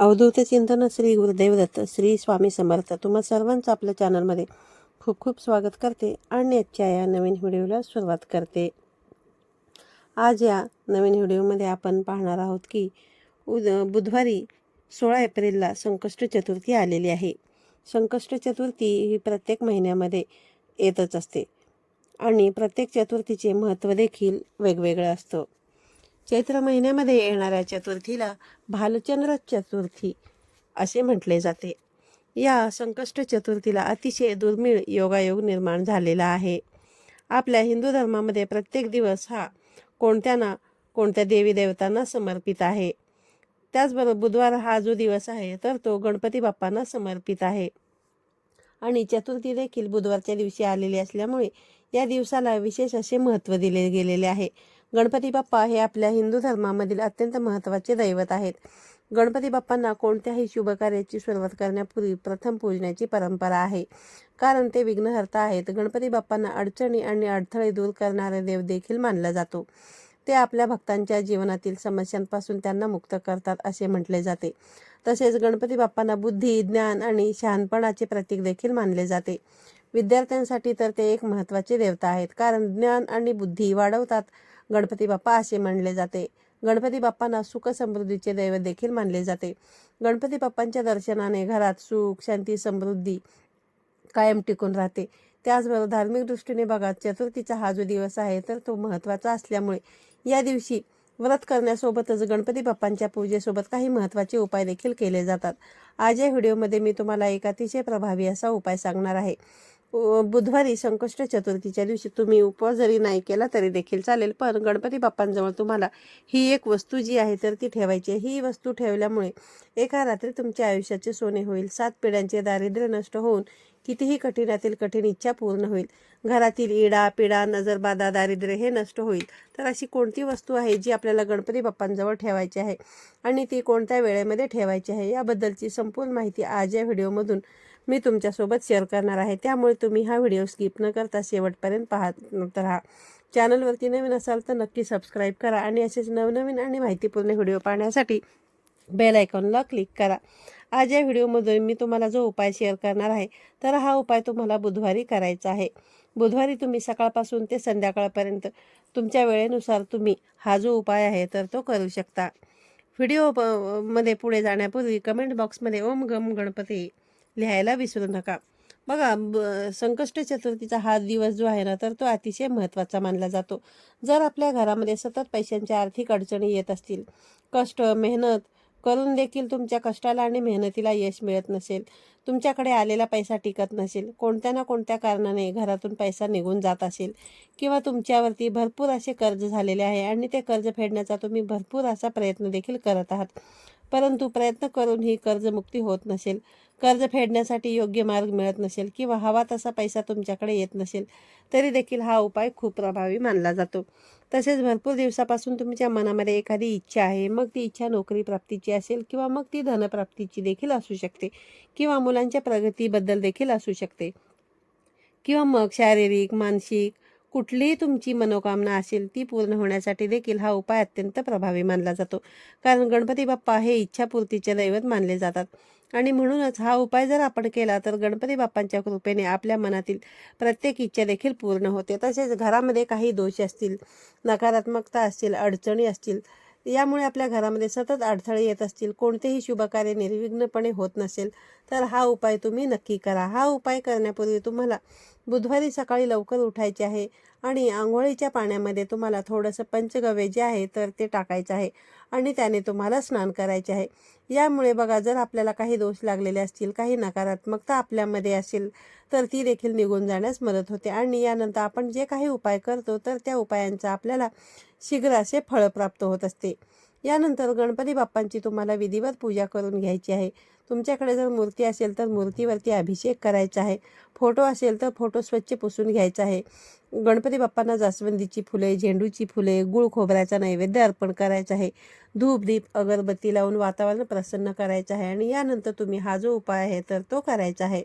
अवधूत चिंतन श्री गुरुदेवदत्त श्री स्वामी समर्थ. तुम्हा सर्वांचं आपल्या चॅनलमध्ये खूप खूप स्वागत करते आणि आजच्या या नवीन व्हिडिओला सुरुवात करते. आज या नवीन व्हिडिओमध्ये आपण पाहणार आहोत की उद बुधवारी सोळा एप्रिलला संकष्ट चतुर्थी आलेली आहे. संकष्ट चतुर्थी ही प्रत्येक महिन्यामध्ये येतच असते आणि प्रत्येक चतुर्थीचे महत्त्व देखील वेगवेगळं असतं. चैत्र महिन्यामध्ये येणाऱ्या चतुर्थीला भालचंद्र चतुर्थी असे म्हटले जाते. या संकष्ट चतुर्थीला अतिशय दुर्मिळ योगायोग निर्माण झालेला आहे. आपल्या हिंदू धर्मामध्ये प्रत्येक दिवस हा कोणत्या ना कोणत्या देवी देवतांना समर्पित आहे. त्याचबरोबर बुधवार हा जो दिवस आहे तर तो गणपती बाप्पांना समर्पित आहे. आणि चतुर्थी देखील बुधवारच्या दिवशी आलेली असल्यामुळे या दिवसाला विशेष असे महत्त्व दिले गेलेले आहे. गणपती बाप्पा हे आपल्या हिंदू धर्मामधील अत्यंत महत्त्वाचे दैवत आहेत. गणपती बाप्पांना कोणत्याही शुभकार्याची सुरुवात करण्यापूर्वी प्रथम पूजण्याची परंपरा आहे. कारण ते विघ्नहर्ता आहेत. गणपती बाप्पांना अडचणी आणि अडथळे दूर करणारे देव देखील मानला जातो. ते आपल्या भक्तांच्या जीवनातील समस्यांपासून त्यांना मुक्त करतात असे म्हटले जाते. तसेच गणपती बाप्पांना बुद्धी ज्ञान आणि शहाणपणाचे प्रतीक देखील मानले जाते. विद्यार्थ्यांसाठी तर ते एक महत्त्वाचे देवता आहेत. कारण ज्ञान आणि बुद्धी वाढवतात. गणपती बाप्पा असे मानले जाते. गणपती बाप्पांना सुख समृद्धीचे दैवत देखील मानले जाते. गणपती बाप्पांच्या दर्शनाने घरात सुख शांती समृद्धी कायम टिकून राहते. त्याचबरोबर धार्मिक दृष्टीने बघा चतुर्थीचा हा जो दिवस आहे तर तो महत्त्वाचा असल्यामुळे या दिवशी व्रत करण्यासोबतच गणपती बाप्पांच्या पूजेसोबत काही महत्त्वाचे उपाय देखील केले जातात. आज या व्हिडिओमध्ये मी तुम्हाला एक अतिशय प्रभावी असा उपाय सांगणार आहे. बुधवारी संकष्ट चतुर्थीच्या दिवशी तुम्ही उपवास जरी नाही केला तरी देखील चालेल. पण गणपती बाप्पांजवळ तुम्हाला ही एक वस्तू जी आहे तर ती ठेवायची आहे. ही वस्तू ठेवल्यामुळे एका रात्री तुमच्या आयुष्याचे सोने होईल. सात पिढ्यांचे दारिद्र्य नष्ट होऊन कितीही कठीणातील कठीण इच्छा पूर्ण होईल. घरातील इडा पिडा नजरबाधा दारिद्र्य हे नष्ट होईल. तर अशी कोणती वस्तू आहे जी आपल्याला गणपती बाप्पांजवळ ठेवायची आहे आणि ती कोणत्या वेळेमध्ये ठेवायची आहे? याबद्दलची संपूर्ण माहिती आज या व्हिडिओमधून मी तुमच्यासोबत शेअर करणार आहे. त्यामुळे तुम्ही हा व्हिडिओ स्किप न करता शेवटपर्यंत पाहत राहा. चॅनलवरती नवीन असाल तर नक्की सबस्क्राईब करा आणि असेच नवनवीन आणि माहितीपूर्ण व्हिडिओ पाहण्यासाठी बेल आयकॉनला क्लिक करा. आज या व्हिडिओमध्ये मी तुम्हाला जो उपाय शेअर करणार आहे तर हा उपाय तुम्हाला बुधवारी करायचा आहे. बुधवारी तुम्ही सकाळपासून ते संध्याकाळपर्यंत तुमच्या वेळेनुसार तुम्ही हा जो उपाय आहे तर तो करू शकता. व्हिडिओ प- मध्ये पुढे जाण्यापूर्वी कमेंट बॉक्समध्ये ओम गम गणपती लिहायला विसरू नका. बघा ब- संकष्ट चतुर्थीचा हा दिवस जो आहे ना तर तो अतिशय महत्त्वाचा मानला जातो. जर आपल्या घरामध्ये सतत पैशांच्या आर्थिक अडचणी येत असतील कष्ट मेहनत करून देखील तुमच्या कष्टाला आणि मेहनतीला यश मिळत नसेल. तुमच्याकडे आलेला पैसा टिकत नसेल. कोणत्या ना कोणत्या कारणाने घरातून पैसा निघून जात असेल. किंवा तुमच्यावरती भरपूर असे कर्ज झालेले आहे आणि ते कर्ज फेडण्याचा तुम्ही भरपूर असा प्रयत्न देखील करत आहात. परंतु प्रयत्न करूनही कर्जमुक्ती होत नसेल. कर्ज फेडण्यासाठी योग्य मार्ग मिळत नसेल किंवा हवा तसा पैसा तुमच्याकडे येत नसेल तरी देखील हा उपाय खूप प्रभावी मानला जातो. तसेच भरपूर दिवसापासून तुमच्या मनामध्ये एखादी इच्छा आहे मग ती इच्छा नोकरी प्राप्तीची असेल किंवा मग ती धनप्राप्तीची देखील असू शकते किंवा मुलांच्या प्रगतीबद्दल देखील असू शकते. किंवा मग शारीरिक मानसिक कुठलीही तुमची मनोकामना असेल ती पूर्ण होण्यासाठी देखील हा उपाय अत्यंत प्रभावी मानला जातो. कारण गणपती बाप्पा हे इच्छापूर्तीचे दैवत मानले जातात. आणि म्हणूनच हा उपाय जर आपण केला तर गणपती बाप्पांच्या कृपेने आपल्या मनातील प्रत्येक इच्छा देखील पूर्ण होते. तसेच घरामध्ये काही दोष असतील नकारात्मकता असतील अडचणी असतील यामुळे आपल्या घरामध्ये सतत अडथळे येत असतील कोणतेही शुभकार्य निर्विघ्नपणे होत नसेल तर हा उपाय तुम्ही नक्की करा. हा उपाय करण्यापूर्वी तुम्हाला बुधवारी सकाळी लवकर उठायचे आहे आणि आंघोळीच्या पाण्यामध्ये तुम्हाला थोडंसं पंचगव्य जे आहे तर ते टाकायचं आहे. आणि त्याने तुम्हाला स्नान करायचे आहे. यामुळे बघा जर आपल्याला काही दोष लागलेले असतील काही नकारात्मकता आपल्यामध्ये असेल तर ती देखील निघून जाण्यास मदत होते. आणि यानंतर आपण जे काही उपाय करतो तर त्या उपायांचा आपल्याला शीघ्र असे फळ प्राप्त होत असते. यानंतर गणपती बाप्पांची तुम्हाला विधिवत पूजा करून घ्यायची आहे. तुमच्याकडे जर मूर्ती असेल तर मूर्तीवरती अभिषेक करायचा आहे. फोटो असेल तर फोटो स्वच्छ पुसून घ्यायचा आहे. गणपती बाप्पांना जास्वंदीची फुले झेंडूची फुले गुळ खोबऱ्याचा नैवेद्य अर्पण करायचा आहे. धूप दीप अगरबत्ती लावून वातावरण प्रसन्न करायचं आहे आणि यानंतर तुम्ही हा जो उपाय आहे तर तो करायचा आहे.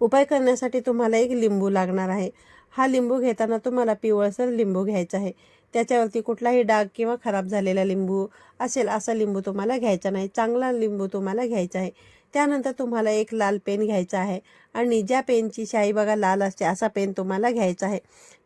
उपाय करण्यासाठी तुम्हाला एक लिंबू लागणार आहे. हा लिंबू घेताना तुम्हाला पिवळसर लिंबू घ्यायचा आहे. त्याच्यावरती कुठलाही डाग किंवा खराब झालेला लिंबू असेल असा लिंबू तुम्हाला घ्यायचा नाही. चांगला लिंबू तुम्हाला घ्यायचा आहे. त्यानंतर तुम्हाला एक लाल पेन घ्यायचा आहे आणि ज्या पेनची शाई बघा लाल असते असा पेन तुम्हाला घ्यायचा आहे.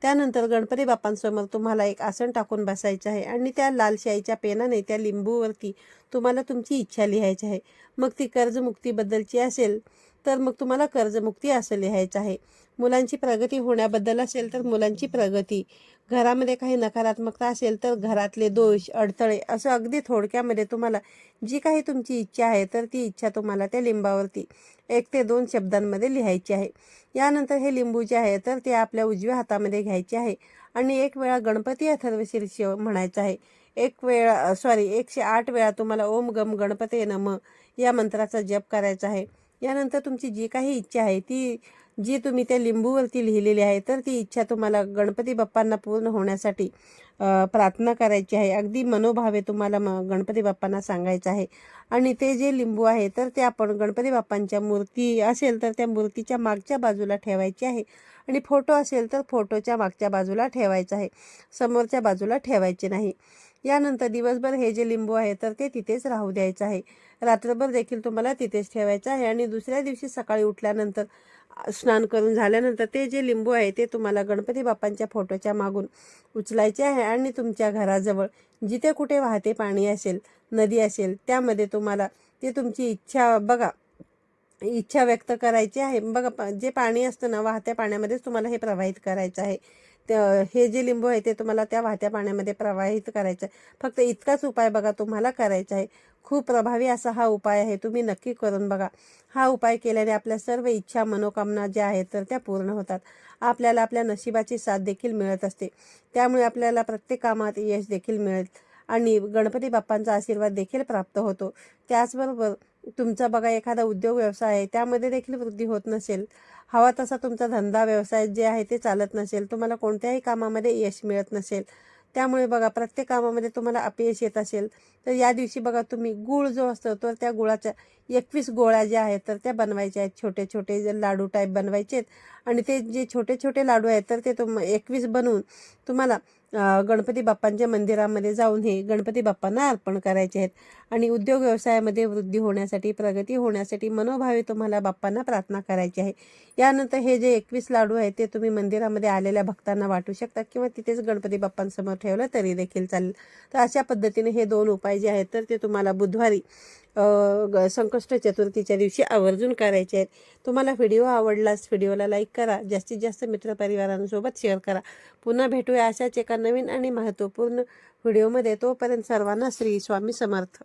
त्यानंतर गणपती बाप्पांसमोर तुम्हाला एक आसन टाकून बसायचं आहे आणि त्या लाल शाईच्या पेनाने त्या लिंबूवरती तुम्हाला तुमची इच्छा लिहायची आहे. मग ती कर्जमुक्तीबद्दलची असेल तर मग तुम्हाला कर्जमुक्ती असं लिहायचं आहे. मुलांची प्रगती होण्याबद्दल असेल तर मुलांची प्रगती. घरामध्ये काही नकारात्मकता असेल तर घरातले दोष अडथळे असं अगदी थोडक्यामध्ये तुम्हाला जी काही तुमची इच्छा आहे तर ती इच्छा तुम्हाला त्या लिंबावरती एक ते दोन शब्दांमध्ये लिहायची आहे. यानंतर हे लिंबू जे आहे तर ते आपल्या उजव्या हातामध्ये घ्यायचे आहे आणि एक वेळा गणपती अथर्वशीर्ष म्हणायचं आहे. एक वेळा सॉरी एकशे आठ वेळा तुम्हाला ओम गम गणपती नम या मंत्राचा जप करायचा आहे. यानंतर तुमची जी काही इच्छा आहे ती जी तुम्ही त्या लिंबूवरती लिहिलेली आहे तर ती इच्छा तुम्हाला गणपती बाप्पांना पूर्ण होण्यासाठी प्रार्थना करायची आहे. अगदी मनोभावे तुम्हाला म गणपती बाप्पांना सांगायचं आहे. आणि ते जे लिंबू आहे तर ते आपण गणपती बाप्पांच्या मूर्ती असेल तर त्या मूर्तीच्या मागच्या बाजूला ठेवायची आहे. आणि फोटो असेल तर फोटोच्या मागच्या बाजूला ठेवायचा आहे. समोरच्या बाजूला ठेवायचे नाही. यानंतर दिवसभर हे जे लिंबू आहे तर ते तिथेच राहू द्यायचं आहे. रात्रभर देखील तुम्हाला तिथेच ठेवायचं आहे आणि दुसऱ्या दिवशी सकाळी उठल्यानंतर स्नान करून झाल्यानंतर ते जे लिंबू आहे ते तुम्हाला गणपती बाप्पांच्या फोटोच्या मागून उचलायचे आहे आणि तुमच्या घराजवळ जिथे कुठे वाहते पाणी असेल नदी असेल त्यामध्ये तुम्हाला ते तुमची इच्छा बघा इच्छा व्यक्त करायची आहे. बघा जे पाणी असतं ना वाहत्या पाण्यामध्येच तुम्हाला हे प्रवाहित करायचं आहे. हे जे लिंबू आहे ते तुम्हाला त्या वाहत्या पाण्यामध्ये प्रवाहित करायचं. आहे फक्त इतकाच उपाय बघा तुम्हाला करायचा आहे. खूप प्रभावी असा हा उपाय आहे तुम्ही नक्की करून बघा. हा उपाय केल्याने आपल्या सर्व इच्छा मनोकामना ज्या आहेत तर त्या पूर्ण होतात. आपल्याला आपल्या नशिबाची साथ देखील मिळत असते. त्यामुळे आपल्याला प्रत्येक कामात यश देखील मिळेल. आणि गणपती बाप्पांचा आशीर्वाद देखील प्राप्त होतो. त्याचबरोबर तुमचा बघा एखादा उद्योग व्यवसाय आहे त्यामध्ये देखील वृद्धी होत नसेल. हवा तसा तुमचा धंदा व्यवसाय जे आहे ते चालत नसेल. तुम्हाला कोणत्याही कामामध्ये यश मिळत नसेल. त्यामुळे बघा प्रत्येक कामामध्ये तुम्हाला अपयश येत असेल. तर या दिवशी बघा तुम्ही गूळ जो असतो तर त्या गुळाच्या एकवीस गोळ्या ज्या आहेत तर त्या बनवायच्या आहेत. छोटे छोटे जे लाडू टाईप बनवायचे आहेत. आणि ते जे छोटे छोटे लाडू आहेत तर ते तुम एकवीस बनवून तुम्हाला गणपती बाप्पांच्या मंदिरामध्ये जाऊन हे गणपती बाप्पांना अर्पण करायचे आहेत. आणि उद्योग व्यवसायामध्ये वृद्धी होण्यासाठी प्रगती होण्यासाठी मनोभावे तुम्हाला बाप्पांना प्रार्थना करायची आहे. यानंतर हे जे एकवीस लाडू आहेत ते तुम्ही मंदिरामध्ये आलेल्या भक्तांना वाटू शकता किंवा तिथेच गणपती बाप्पांसमोर ठेवलं तरी देखील चालेल. तर अशा पद्धतीने हे दोन उपाय पाहिजे आहेत तर ते तुम्हाला बुधवारी ग- संकष्ट चतुर्थीच्या दिवशी आवर्जून करायचे आहेत. तुम्हाला व्हिडिओ आवडलास व्हिडिओला लाईक करा जास्तीत जास्त मित्रपरिवारांसोबत शेअर करा. पुन्हा भेटूया अशाच एका नवीन आणि महत्त्वपूर्ण व्हिडिओमध्ये. तोपर्यंत सर्वांना श्री स्वामी समर्थ.